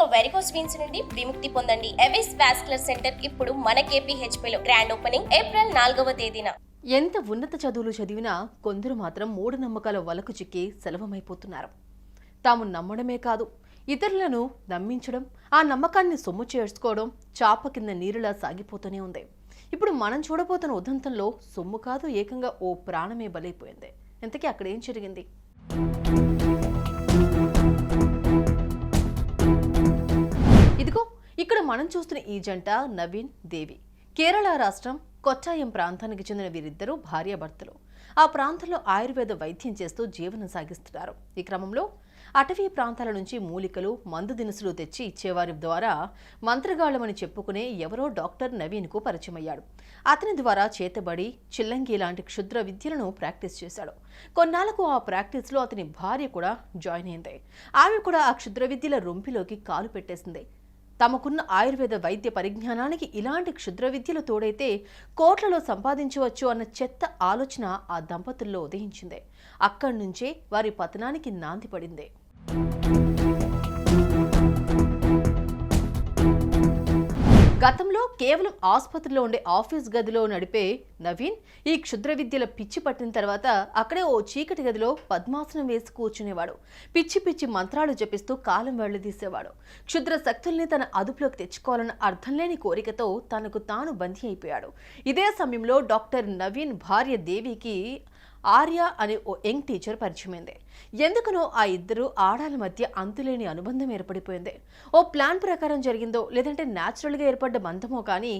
ఇక varicose veins నుండి విముక్తి పొందండి. ఎవిస్ వాస్కులర్ సెంటర్ ఇప్పుడు మన కేపీహెచ్పీ లో గ్రాండ్ ఓపెనింగ్ ఏప్రిల్ నాలుగవ తేదీన. ఎంత ఉన్నత చదువులు చదివినా కొందరు మాత్రం మూఢనమ్మకాల వలకు చిక్కి సెలవమైపోతున్నారు. తాము నమ్మడమే కాదు ఇతరులను నమ్మించడం ఆ నమ్మకాన్ని సొమ్ము చేసుకోవడం చాప కింద నీరులా సాగిపోతూనే ఉంది. ఇప్పుడు మనం చూడబోతున్న ఉదంతంలో సొమ్ము కాదు ఏకంగా ఓ ప్రాణమే బలైపోయింది. ఇంతకీ అక్కడ ఏం జరిగింది? మనం చూస్తున్న ఈ జంట నవీన్ దేవి. కేరళ రాష్ట్రం కొచ్చాయం ప్రాంతానికి చెందిన వీరిద్దరూ భార్యాభర్తలు ఆ ప్రాంతంలో ఆయుర్వేద వైద్యం చేస్తూ జీవనం సాగిస్తున్నారు. ఈ క్రమంలో అటవీ ప్రాంతాల నుంచి మూలికలు మందు దినుసులు తెచ్చి ఇచ్చేవారి ద్వారా మంత్రగాళమని చెప్పుకునే ఎవరో డాక్టర్ నవీన్కు పరిచయమయ్యాడు. అతని ద్వారా చేతబడి చిల్లంగి లాంటి క్షుద్ర విద్యలను ప్రాక్టీస్ చేశాడు. కొన్నాళ్ళకు ఆ ప్రాక్టీస్లో అతని భార్య కూడా జాయిన్ అయింది. ఆమె కూడా ఆ క్షుద్ర విద్యల రొంపిలోకి కాలు పెట్టేసింది. తమకున్న ఆయుర్వేద వైద్య పరిజ్ఞానానికి ఇలాంటి క్షుద్ర విద్యలు తోడైతే కోట్లలో సంపాదించవచ్చు అన్న చెత్త ఆలోచన ఆ దంపతుల్లో ఉదయించింది. అక్కడి నుంచే వారి పతనానికి నాంది పడింది. గతంలో కేవలం ఆసుపత్రిలో ఉండే ఆఫీస్ గదిలో నడిపే నవీన్ ఈ క్షుద్ర విద్యల పిచ్చి పట్టిన తర్వాత అక్కడే ఓ చీకటి గదిలో పద్మాసనం వేసి కూర్చునేవాడు. పిచ్చి పిచ్చి మంత్రాలు జపిస్తూ కాలం వెళ్ళదీసేవాడు. క్షుద్ర శక్తుల్ని తన అదుపులోకి తెచ్చుకోవాలన్న అర్థం లేని కోరికతో తనకు తాను బందీ అయిపోయాడు. ఇదే సమయంలో డాక్టర్ నవీన్ భార్య దేవికి ఆర్య అనే ఓ యంగ్ టీచర్ పరిచయమైంది. ఎందుకనో ఆ ఇద్దరు ఆడాల మధ్య అంతులేని అనుబంధం ఏర్పడిపోయింది. ఓ ప్లాన్ ప్రకారం జరిగిందో లేదంటే న్యాచురల్గా ఏర్పడ్డ బంధమో కానీ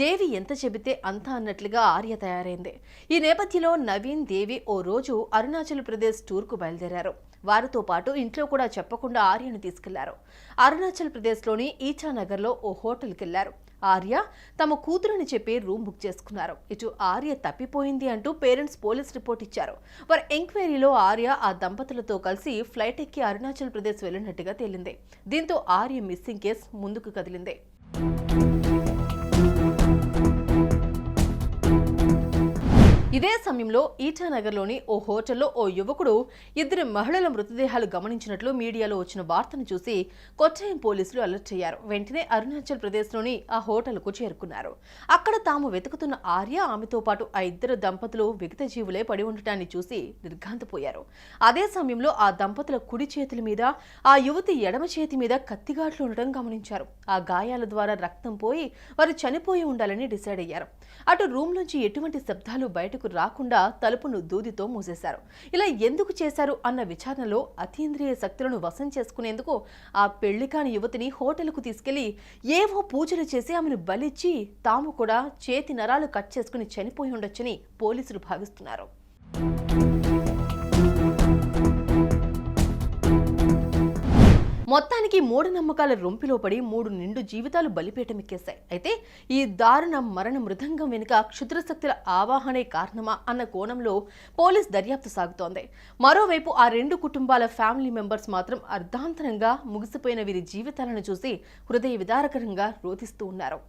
దేవి ఎంత చెబితే అంత అన్నట్లుగా ఆర్య తయారైంది. ఈ నేపథ్యంలో నవీన్ దేవి ఓ రోజు అరుణాచల్ ప్రదేశ్ టూర్కు బయలుదేరారు. వారితో పాటు ఇంట్లో కూడా చెప్పకుండా ఆర్యను తీసుకెళ్ళారు. అరుణాచల్ ప్రదేశ్లోని ఈచానగర్లో ఓ హోటల్కి వెళ్ళారు ఆర్య తమ కూతురుని చెప్పి రూమ్ బుక్ చేసుకున్నారు. ఇటు ఆర్య తప్పిపోయింది అంటూ పేరెంట్స్ పోలీస్ రిపోర్ట్ ఇచ్చారు. వారి ఎంక్వైరీలో ఆర్య ఆ దంపతులతో కలిసి ఫ్లైట్ ఎక్కి అరుణాచల్ ప్రదేశ్ వెళ్ళినట్టుగా తేలింది. దీంతో ఆర్య మిస్సింగ్ కేసు ముందుకు కదిలింది. ఇదే సమయంలో ఈటానగర్లోని ఓ హోటల్లో ఓ యువకుడు ఇద్దరు మహిళల మృతదేహాలు గమనించినట్లు మీడియాలో వచ్చిన వార్తను చూసి కొట్టాయం పోలీసులు అలర్ట్ అయ్యారు. వెంటనే అరుణాచల్ ప్రదేశ్లోని ఆ హోటల్కు చేరుకున్నారు. అక్కడ తాము వెతుకుతున్న ఆర్య ఆమెతో పాటు ఆ ఇద్దరు దంపతులు విగత జీవులే పడి ఉండటాన్ని చూసి నిర్ఘాంతపోయారు. అదే సమయంలో ఆ దంపతుల కుడి చేతుల మీద ఆ యువతి ఎడమ చేతి మీద కత్తిగాట్లు ఉండటం గమనించారు. ఆ గాయాల ద్వారా రక్తం పోయి వారు చనిపోయి ఉండాలని డిసైడ్ అయ్యారు. అటు రూమ్ నుంచి ఎటువంటి శబ్దాలు బయట బయటకు రాకుండా తలుపును దూదితో మూసేశారు. ఇలా ఎందుకు చేశారు అన్న విచారణలో అతీంద్రియ శక్తులను వశం చేసుకునేందుకు ఆ పెళ్ళి కాని యువతిని హోటల్కు తీసుకెళ్ళి ఏవో పూజలు చేసి ఆమెను బలిచ్చి తాము కూడా చేతి నరాలు కట్ చేసుకుని చనిపోయి ఉండొచ్చని పోలీసులు భావిస్తున్నారు. మొత్తానికి మూఢనమ్మకాల రొంపిలో పడి మూడు నిండు జీవితాలు బలిపీఠమెక్కేశాయి అయితే ఈ దారుణ మరణ మృదంగం వెనుక క్షుద్రశక్తుల ఆవాహనే కారణమా అన్న కోణంలో పోలీస్ దర్యాప్తు సాగుతోంది. మరోవైపు ఆ రెండు కుటుంబాల ఫ్యామిలీ మెంబర్స్ మాత్రం అర్ధాంతరంగా ముగిసిపోయిన వీరి జీవితాలను చూసి హృదయ విదారకరంగా రోధిస్తూ ఉన్నారు.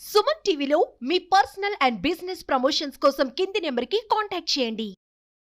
సుమన్ టీవీలో మీ పర్సనల్ అండ్ బిజినెస్ ప్రమోషన్స్ కోసం కింది నెంబర్కి కాంటాక్ట్ చేయండి.